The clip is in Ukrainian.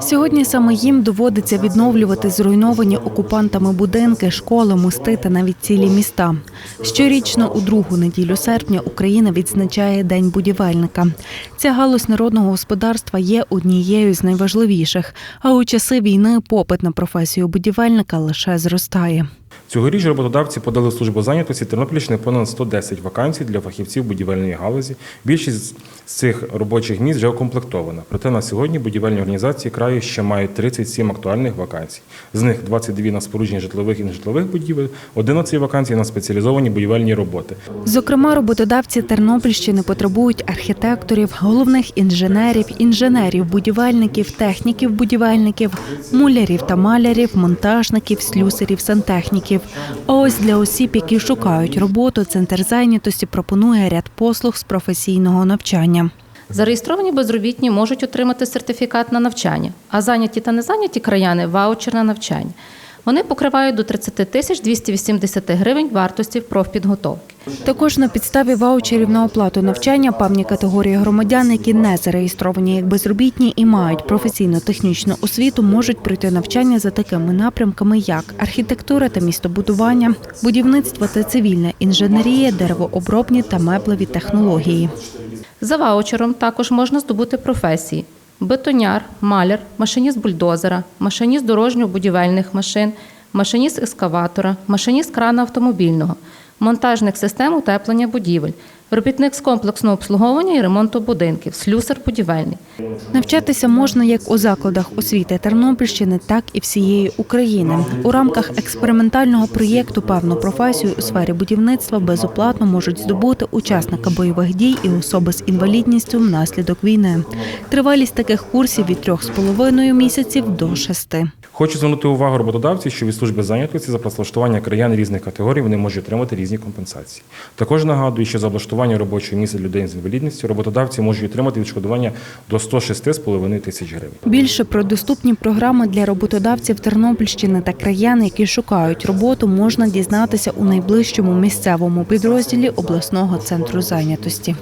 Сьогодні саме їм доводиться відновлювати зруйновані окупантами будинки, школи, мости та навіть цілі міста. Щорічно у другу неділю серпня Україна відзначає День будівельника. Ця галузь народного господарства є однією з найважливіших. А у часи війни попит на професію будівельника лише зростає. Цьогоріч роботодавці подали в службу зайнятості Тернопільщини понад 110 вакансій для фахівців будівельної галузі. Більшість з цих робочих місць вже укомплектована. Проте на сьогодні будівельні організації краю ще мають 37 актуальних вакансій. З них 22 на спорудження житлових і нежитлових будівель, 11 вакансій на спеціалізовані будівельні роботи. Зокрема, роботодавці Тернопільщини потребують архітекторів, головних інженерів, інженерів, будівельників, техніків, будівельників, мулярів та малярів, монтажників, слюсарів, сантехніків. А ось для осіб, які шукають роботу, центр зайнятості пропонує ряд послуг з професійного навчання. Зареєстровані безробітні можуть отримати сертифікат на навчання, а зайняті та незайняті краяни ваучер на навчання. Вони покривають до 30 тисяч 280 гривень вартості профпідготовки. Також на підставі ваучерів на оплату навчання певні категорії громадян, які не зареєстровані як безробітні і мають професійно-технічну освіту, можуть пройти навчання за такими напрямками, як архітектура та містобудування, будівництво та цивільна інженерія, деревообробні та меблеві технології. За ваучером також можна здобути професії: бетоняр, маляр, машиніст бульдозера, машиніст дорожньо-будівельних машин, машиніст екскаватора, машиніст крана автомобільного, монтажник систем утеплення будівель, робітник з комплексного обслуговування і ремонту будинків, слюсар будівельний. Навчатися можна як у закладах освіти Тернопільщини, так і всієї України. У рамках експериментального проєкту певну професію у сфері будівництва безоплатно можуть здобути учасника бойових дій і особи з інвалідністю внаслідок війни. Тривалість таких курсів від трьох з половиною місяців до шести. Хочу звернути увагу роботодавців, що від служби зайнятості за працевлаштування краян різних категорій вони можуть отримати різні компенсації. Також нагадую, що за облаштування робочого місця людей з інвалідністю роботодавці можуть отримати відшкодування до 106,5 тисяч гривень. Більше про доступні програми для роботодавців Тернопільщини та краян, які шукають роботу, можна дізнатися у найближчому місцевому підрозділі обласного центру зайнятості.